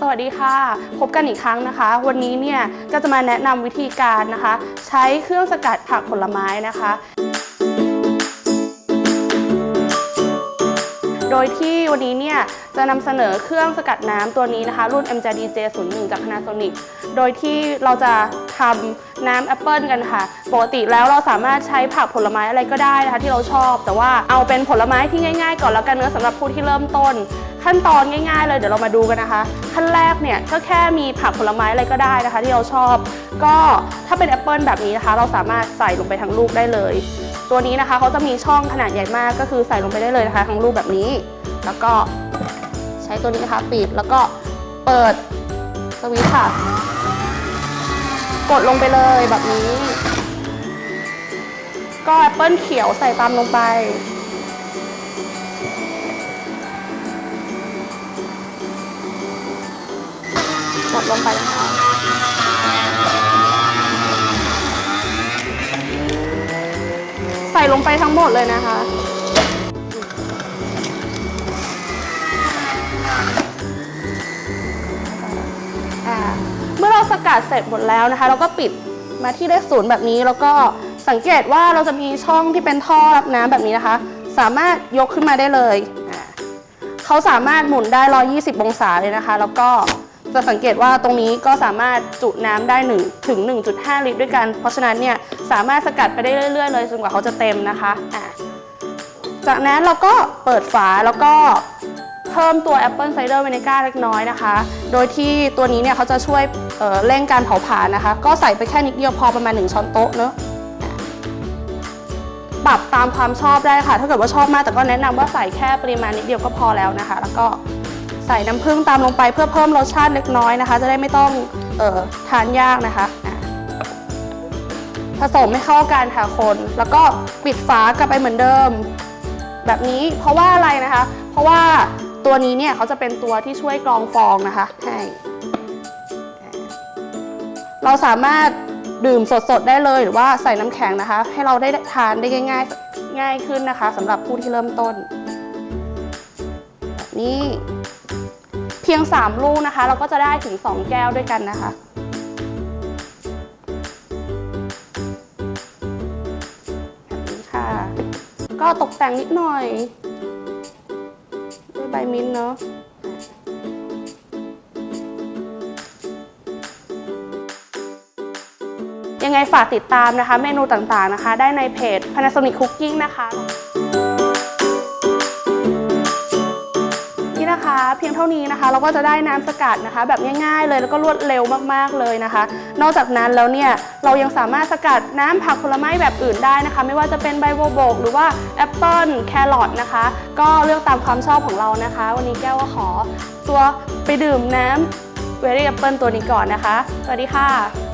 สวัสดีค่ะ พบกันอีกครั้งนะคะ วันนี้เนี่ยก็จะมาแนะนำวิธีการนะคะ ใช้เครื่องสกัดผักผลไม้นะคะ ดยที่วันนี้เนี่ยจะนำเสนอเครื่องสกัดน้ำตัวนี้นะคะ รุ่น MJDJ 0 1 จาก Panasonic โดยที่เราจะทำน้ำแอปเปิลกันค่ะ ปกติแล้วเราสามารถใช้ผักผลไม้อะไรก็ได้นะคะที่เราชอบ แต่ว่าเอาเป็นผลไม้ที่ง่าย ๆ ก่อนแล้วกันเนื้อสำหรับผู้ที่เริ่มต้น ขั้นตอนง่าย ๆ เลยเดี๋ยวเรามาดูกันนะคะ ขั้นแรกเนี่ยก็แค่มีผักผลไม้อะไรก็ได้นะคะ ที่เราชอบ ก็ถ้าเป็นแอปเปิลแบบนี้นะคะ เราสามารถใส่ลงไปทั้งลูกได้เลย ตัวนี้นะคะเขาจะมีช่องขนาดใหญ่มากก็คือใส่ลงไปได้เลยนะคะ ทั้งลูกแบบนี้ แล้วก็ใช้ตัวนี้นะคะปิดแล้วก็เปิดสวิตช์ค่ะ กดลงไปเลยแบบนี้ ก็แอปเปิลเขียวใส่ตามลงไปกดลงไปนะคะ ส่ลงไปทั้งหมดเลยนะคะ เมื่อเราสกัดเสร็จหมดแล้วนะคะ เราก็ปิดมาที่เลขศูนย์แบบนี้แล้วก็สังเกตว่าเราจะมีช่องที่เป็นท่อรับน้ำแบบนี้นะคะ สามารถยกขึ้นมาได้เลย เขาสามารถหมุนได้ 120 องศาเลยนะคะ แล้วก็ จะสังเกตว่าตรงนี้ก็สามารถจุน้ำได้1ถึง 1.5 ลิตรด้วยกัน เพราะฉะนั้นเนี่ยสามารถสกัดไปได้เรื่อยๆเลยจนกว่าเขาจะเต็มนะคะอ่าจากนั้นเราก็เปิดฝาแล้วก็เพิ่มตัว Apple Cider Vinegar เล็กน้อยนะคะ โดยที่ตัวนี้เนี่ยเขาจะช่วยเเร่งการเผาผลาญนะคะ ก็ใส่ไปแค่นิดเดียวพอประมาณ 1 ช้อนโต๊ะเนอะอะปรับตามความชอบได้ค่ะ ถ้าเกิดว่าชอบมากแต่ก็แนะนำว่าใส่แค่ปริมาณนิดเดียวก็พอแล้วนะคะ แล้วก็ ใส่น้ำผึ้งตามลงไปเพื่อเพิ่มรสชาติเล็กน้อยนะคะ จะได้ไม่ต้องเออทานยากนะคะผสมให้เข้ากันค่ะคน แล้วก็ปิดฝากลับไปเหมือนเดิม แบบนี้เพราะว่าอะไรนะคะ เพราะว่าตัวนี้เนี่ยเขาจะเป็นตัวที่ช่วยกรองฟองนะคะให้เราสามารถดื่มสดๆได้เลยหรือว่าใส่น้ำแข็งนะคะ ให้เราได้ทานได้ง่ายๆง่ายขึ้นนะคะสำหรับผู้ที่เริ่มต้นแบบนี้ พียง 3 ลูกนะคะ เราก็จะได้ถึง 2 แก้วด้วยกันนะคะ แบบนี้ค่ะ ก็ตกแต่งนิดหน่อย ด้วยใบมิ้นเนาะยังไงฝากติดตามนะคะ เมนูต่างๆนะคะ ได้ในเพจ Panasonic Cooking นะคะ เพียงเท่านี้นะคะ เราก็จะได้น้ำสกัดนะคะ แบบง่ายๆเลยแล้วก็รวดเร็วมากๆเลยนะคะ นอกจากนั้นแล้วเนี่ยเรายังสามารถสกัดน้ำผักผลไม้แบบอื่นได้นะคะ ไม่ว่าจะเป็นใบโบโบก หรือว่าแอปเปิลแครอทนะคะ ก็เลือกตามความชอบของเรานะคะ วันนี้แก้วก็ขอตัวไปดื่มน้ำเวรี่แอปเปิลตัวนี้ก่อนนะคะ สวัสดีค่ะ